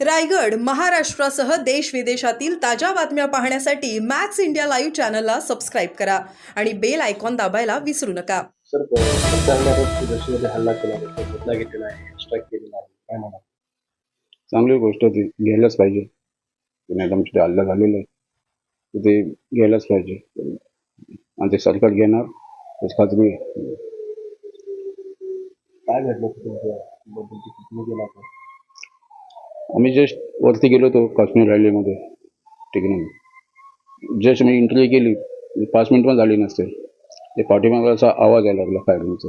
रायगड महाराष्ट्रासह देश विदेशातील ताज्या बातम्या पाहण्यासाठी मॅक्स इंडिया लाईव्ह चॅनलला सबस्क्राईब करा आणि बेल आयकॉन दाबायला विसरू नका. सर सरकारने सुरक्षेमध्ये हल्ला केला आहे बदला घेतलेला आहे स्ट्राईक केलेला आहे काय म्हणा चांगली गोष्ट ती घ्यायलाच पाहिजे. तिथे हल्ला झालेला आहे ते घ्यायलाच पाहिजे. आणि ते सरकार घेणार त्याची खात्री आहे. काय घडलं तुमच्या बद्दल? तुम्ही आम्ही जस्ट वरती गेलो होतो काश्मीर रॅलीमध्ये ठिकाणी जस्ट मी इंटरव्ह्यू केली. पाच मिनिट पण झाली नसते. ते पाठीमागे असा आवाज यायला लागला फायरिंगचा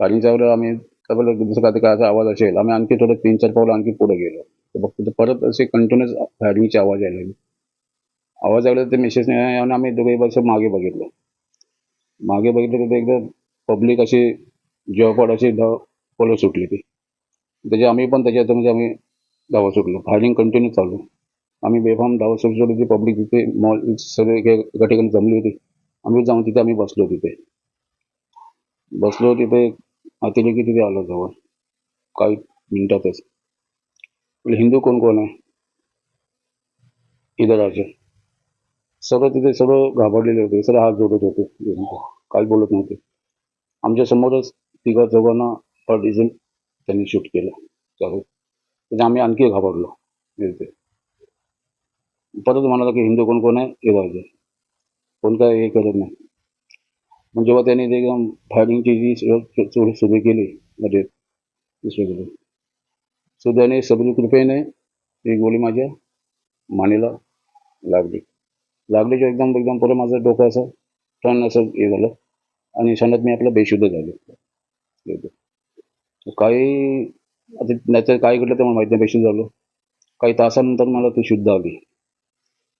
फायरिंगच्यावर आम्ही दुसरं काय काय असा आवाज असेल आम्ही आणखी थोडं तीन चार पावलं आणखी पुढे गेलो. तर बघतो तर परत असे कंटिन्युअस फायरिंगचे आवाज यायला लागले. आवाज आला ते मेसेज नाही आणि आम्ही दोघे वर्ष मागे बघितलं. मागे बघितलं तर एकदा पब्लिक अशी जेवपड अशी धाव पोलं सुटली ती. त्याच्या आम्ही पण त्याच्यात म्हणजे आम्ही धावा सुटलो. फायरिंग कंटिन्यू चालू. आम्ही बेफाम धावा सुटलो तिथे पब्लिक तिथे मॉल सगळे एका ठिकाणी जमली होती. आम्ही जाऊन तिथे आम्ही बसलो तिथे. बसलो तिथे अतिरेकी तिथे आलो जवळ. काही मिनिटातच. हिंदू कोण कोण आहे? इधर आचे सर्व तिथे सर्व घाबरलेले होते. सगळं हात जोडत होते. काही बोलत नव्हते. आमच्या समोरच तिघा चौघांना पार्टिजन त्यांनी शूट केलं. चालू त्याच्या म्हणजे आम्ही आणखी घाबरलो. तिथे परत म्हणाला की हिंदू कोण कोण आहे? हे पाहिजे कोण काय हे करत नाही. मग जेव्हा त्यांनी ते एकदम फायरिंगची जी चोरी सुरू केली मध्ये ती सुरू केली सबरी कृपेने ती गोळी माझ्या मानेला लागली. लागलीच्या एकदम एकदम पुढे माझं डोकं असं टन असं हे झालं. आणि क्षणात मी आपलं बेशुद्ध झालो. काही आता नाहीतर काय घडलं ते मला माहिती नाही बेशुद्ध झालो. काही तासानंतर मला ती शुद्ध आली.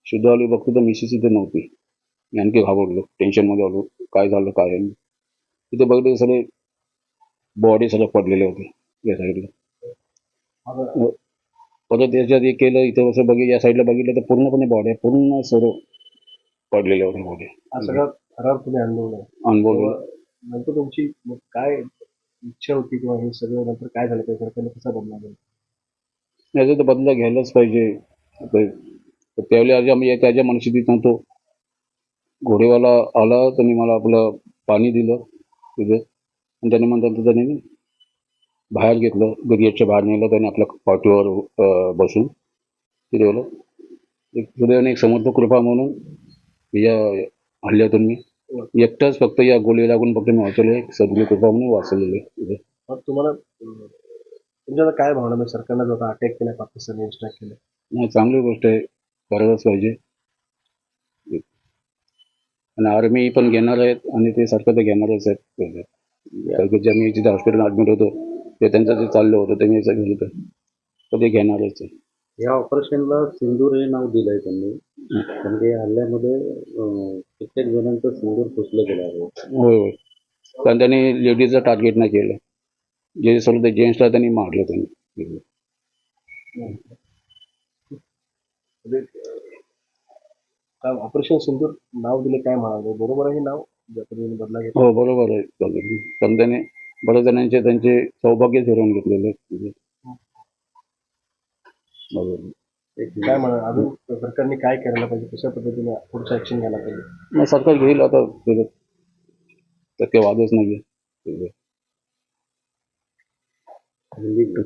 शुद्ध आली बघतो तर मिसेस इथे नव्हती. मी आणखी घाबरलो. टेन्शनमध्ये आलो. काय झालं काय आहे तिथे बघितले सगळे बॉडी सगळं पडलेले होते या साईडला परत त्याच्यात एक केलं इथे असं बघितलं या साईडला बघितलं तर पूर्णपणे बॉडी पूर्ण सर्व पडलेले होते बॉडी हा सगळा थरार तुम्ही अनुभवला. अनुभव तेव्हा नंतर तुमची काय इच्छा होती किंवा हे सगळं नंतर काय झालं त्या सरकारने कसा बदला गेला याचा तर बदला घ्यायलाच पाहिजे. त्यावेळी आज आम्ही त्याच्या मनस्थितीत नव्हतो. घोडेवाला आला त्यांनी मला आपलं पाणी दिलं तिथे. आणि त्याने म्हणतात नंतर त्याने बाहेर घेतलं गेटच्या बाहेर नेलं त्याने आपल्या पाठीवर बसून तिथे एक सुदैवाने एक समर्थ कृपा म्हणून या हल्ल्यातून मी एकटाच फक्त या गोळी लागून फक्त मी वाचवले सद्गुरू कृपा म्हणून मग तुम्हाला अं, तुमच्या आता काय भावना म्हणजे सरकारनं जो आता अटॅक केला पाकिस्तानने स्ट्राईक केलं. नाही चांगली गोष्ट आहे. करायलाच पाहिजे. आणि आर्मी पण घेणार आहेत आणि ते सरकार तर घेणारच आहेत. जे आम्ही जिथे हॉस्पिटल ॲडमिट होतो ते त्यांचं जे चाललं होतं ते मी होतं तर ते घेणारच आहे. या ऑपरेशनला सिंदूर हे नाव दिलंय त्यांनी. म्हणजे या हल्ल्यामध्ये कित्येक जणांचं सिंदूर पुसलं गेलं आहे. होय होय कारण त्यांनी लेडीजचं टार्गेट नाही केलं. जे सर्व ते जेंट्सला त्यांनी मारलं त्यांनी. म्हणजे काय ऑपरेशन सिंदूर नाव दिले काय म्हणाले? बरोबर आहे हे नाव? ज्या पद्धतीने बदला घेतला. हो बरोबर आहे. पण त्याने बऱ्याच जणांचे त्यांचे सौभाग्य फिरवून घेतलेले काय म्हणा अजून सरकारने काय करायला पाहिजे कशा पद्धतीने पुढचं ऍक्शन घ्यायला पाहिजे? मग सरकार घेईल आता त्याच्यात तर काही वादच नाही आहे म्हणजे